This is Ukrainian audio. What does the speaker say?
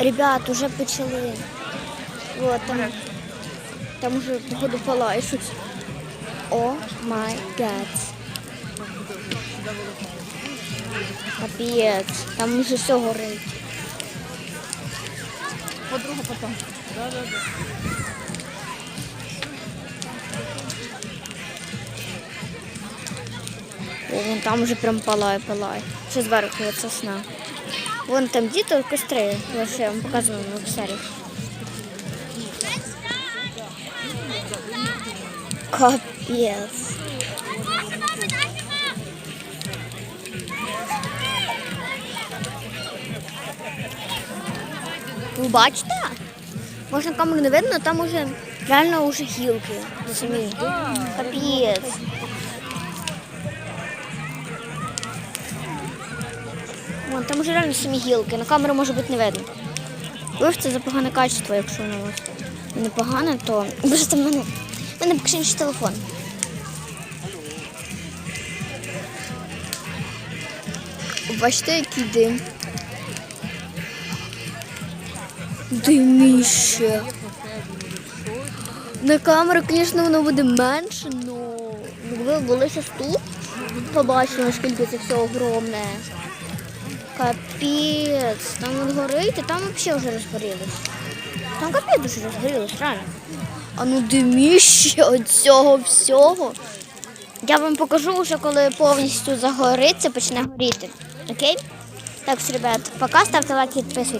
Ребят, уже почали. Вот там. Там уже, походу, палає. О май гад. Капець. Там уже все горить. Подруга потом. Да, да, да. О, вон там уже прям палає, палає. Ще зверху от сосна. Вон там діти костри. Я вам показувала в серії. Капець. Ви бачите? Можна камеру не видно, там уже реально уже гілки. Самі. Капець. Вон, там уже реально самі гілки, на камеру може бути не видно. Вибачте за погане качество, якщо воно у вас не погане, то просто в мене, в мене поки інший телефон. Бачите, який дим. Диміще. На камеру, звісно, воно буде менше, але якби зараз тут, побачили, наскільки це все огромне. Капець, там от горить, і там взагалі вже розгорілось. Там капець дуже розгорілось, реально. А ну диміще від цього всього. Я вам покажу вже, коли повністю загориться, почне горіти. Окей? Так, що, ребят, пока, ставте лайк і підписуйтесь.